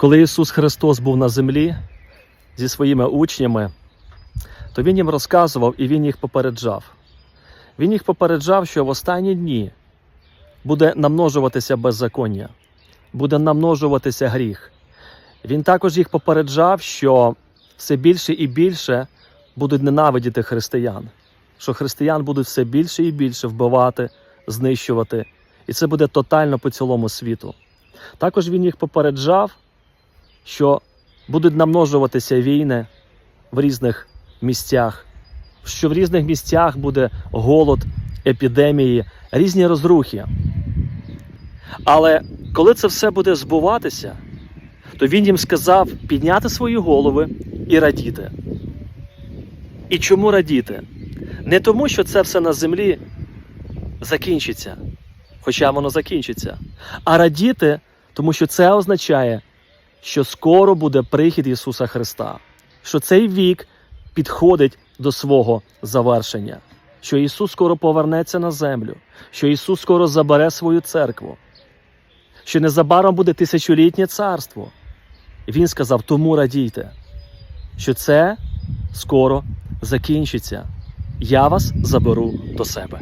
Коли Ісус Христос був на землі зі своїми учнями, то Він їм розказував і Він їх попереджав. Він їх попереджав, що в останні дні буде намножуватися беззаконня, буде намножуватися гріх. Він також їх попереджав, що все більше і більше будуть ненавидіти християн, що християн будуть все більше і більше вбивати, знищувати, і це буде тотально по цілому світу. Також він їх попереджав, що будуть намножуватися війни в різних місцях, що в різних місцях буде голод, епідемії, різні розрухи. Але коли це все буде збуватися, то він їм сказав підняти свої голови і радіти. І чому радіти? Не тому, що це все на землі закінчиться, хоча воно закінчиться, а радіти, тому що це означає, що скоро буде прихід Ісуса Христа, що цей вік підходить до свого завершення, що Ісус скоро повернеться на землю, що Ісус скоро забере свою церкву, що незабаром буде тисячолітнє царство. Він сказав: тому радійте, що це скоро закінчиться. Я вас заберу до себе.